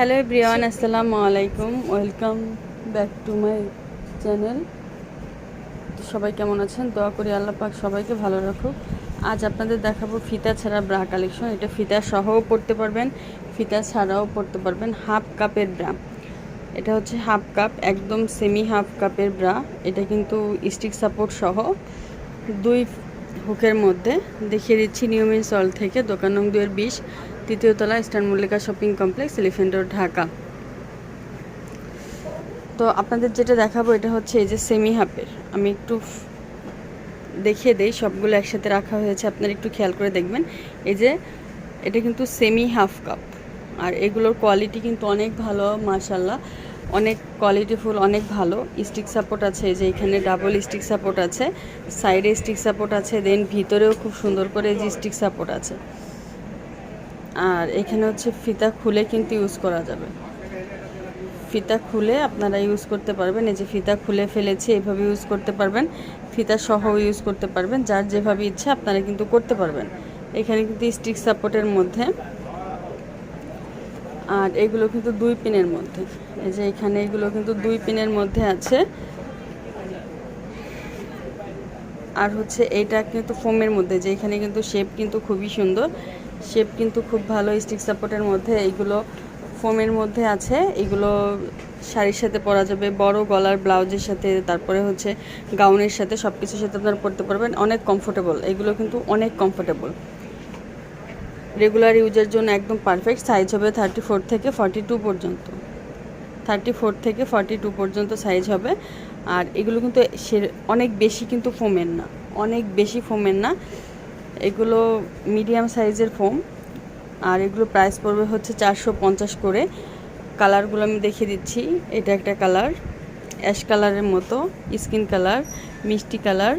Hello everyone আসসালামু আলাইকুম welcome back to my channel সবাই কেমন আছেন? দোয়া করি আল্লাহ পাক সবাইকে ভালো রাখুক। আজ আপনাদের দেখাবো ফিতা ছাড়া ব্রা কালেকশন এটা ফিতা সহও পড়তে পারবেন, ফিতা ছাড়াও পড়তে পারবেন হাফ কাপের ব্রা। এটা হচ্ছে হাফ কাপ, একদম সেমি হাফ কাপের ব্রা। এটা কিন্তু স্টিক সাপোর্ট সহ দুই হুকের মধ্যে। দেখিয়ে দিচ্ছি নিয়মিন সল থেকে, দোকান নং দুয়ের বিশ। তৃতীয় তলা eastern Mallika shopping complex, elephant road, Dhaka. তো আপনাদের যেটা দেখাবো, এটা হচ্ছে এই যে সেমি হাফের আমি একটু দেখিয়ে দেই, সবগুলো একসাথে রাখা হয়েছে, আপনারা একটু খেয়াল করে দেখবেন। এই যে, এটা কিন্তু সেমি হাফ কাপ। আর এগুলোর কোয়ালিটি কিন্তু অনেক ভালো মাশাল্লাহ অনেক কোয়ালিটিফুল অনেক ভালো। স্টিক সাপোর্ট আছে যে এখানে ডাবল স্টিক সাপোর্ট আছে, সাইডে স্টিক সাপোর্ট আছে, দেন ভিতরেও খুব সুন্দর করে যে স্টিক সাপোর্ট আছে। আর এখানে হচ্ছে ফিতা খুলে কিন্তু ইউজ করা যাবে। ফিতা খুলে আপনারা ইউজ করতে পারবেন। এই যে ফিতা খুলে ফেলেছি, এভাবে ইউজ করতে পারবেন। ফিতা সহ ইউজ করতে পারবেন। যার যেভাবে ইচ্ছে আপনারা কিন্তু করতে পারবেন। এখানে কিন্তু স্টিক সাপোর্টের মধ্যে। আর এগুলো কিন্তু দুই পিনের মধ্যে। এই যে এখানে এগুলো কিন্তু দুই পিনের মধ্যে আছে। আর হচ্ছে এটা কিন্তু ফোমের মধ্যে, যে এখানে কিন্তু শেপ কিন্তু খুবই সুন্দর। শেপ কিন্তু খুব ভালো স্টিক সাপোর্টের মধ্যে এইগুলো ফোমের মধ্যে আছে। এগুলো শাড়ির সাথে পরা যাবে, বড় গলার ব্লাউজের সাথে, তারপরে হচ্ছে গাউনের সাথে সব কিছুর সাথে আপনারা পরতে পারবেন। অনেক কমফোর্টেবল এগুলো কিন্তু অনেক কমফোর্টেবল রেগুলার ইউজের জন্য একদম পারফেক্ট সাইজ হবে থার্টি ফোর থেকে ফর্টি টু পর্যন্ত। থার্টি ফোর থেকে ফর্টি টু পর্যন্ত সাইজ হবে। আর এগুলো কিন্তু সে অনেক বেশি কিন্তু ফোমের না, অনেক বেশি ফোমের না। এগুলো মিডিয়াম সাইজের ফোম, আর এগুলো প্রাইস পড়বে হচ্ছে চারশো পঞ্চাশ করে। কালারগুলো আমি দেখিয়ে দিচ্ছি, এটা একটা কালার অ্যাশ কালারের মতো স্কিন কালার মিষ্টি কালার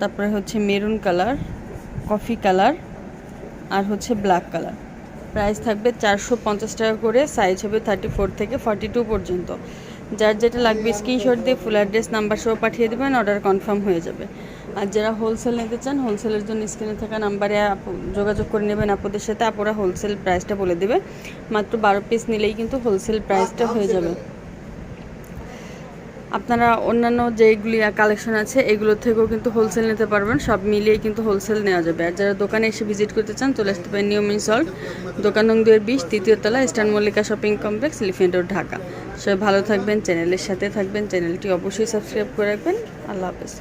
তারপরে হচ্ছে মেরুন কালার কফি কালার আর হচ্ছে ব্ল্যাক কালার প্রাইস থাকবে চারশো পঞ্চাশ টাকা করে সাইজ হবে থার্টি ফোর থেকে ফর্টি টু পর্যন্ত। যার যেটা লাগবে স্ক্রিনশট দিয়ে ফুল অ্যাড্রেস নাম্বার সহ পাঠিয়ে দেবেন অর্ডার কনফার্ম হয়ে যাবে। আর যারা হোলসেল নিতে চান হোলসেলের জন্য স্ক্রিনে থাকা নাম্বারে যোগাযোগ করে নেবেন আপনাদের সাথে আপুরা হোলসেল প্রাইসটা বলে দেবে। মাত্র বারো পিস নিলেই কিন্তু হোলসেল প্রাইসটা হয়ে যাবে। আপনারা অন্যান্য যেইগুলি কালেকশন আছে, এগুলো থেকেও কিন্তু হোলসেল নিতে পারবেন। সব মিলিয়ে কিন্তু হোলসেল নেওয়া যাবে। আর যারা দোকানে এসে ভিজিট করতে চান, চলে আসতে পারেন নিয়মিন সল্ট দোকান নং দুয়ের বিশ, তৃতীয় তলা, eastern Mallika shopping complex elephant road, Dhaka. সবাই ভালো থাকবেন চ্যানেলের সাথে থাকবেন চ্যানেলটি অবশ্যই সাবস্ক্রাইব করে রাখবেন। আল্লাহ হাফেজ।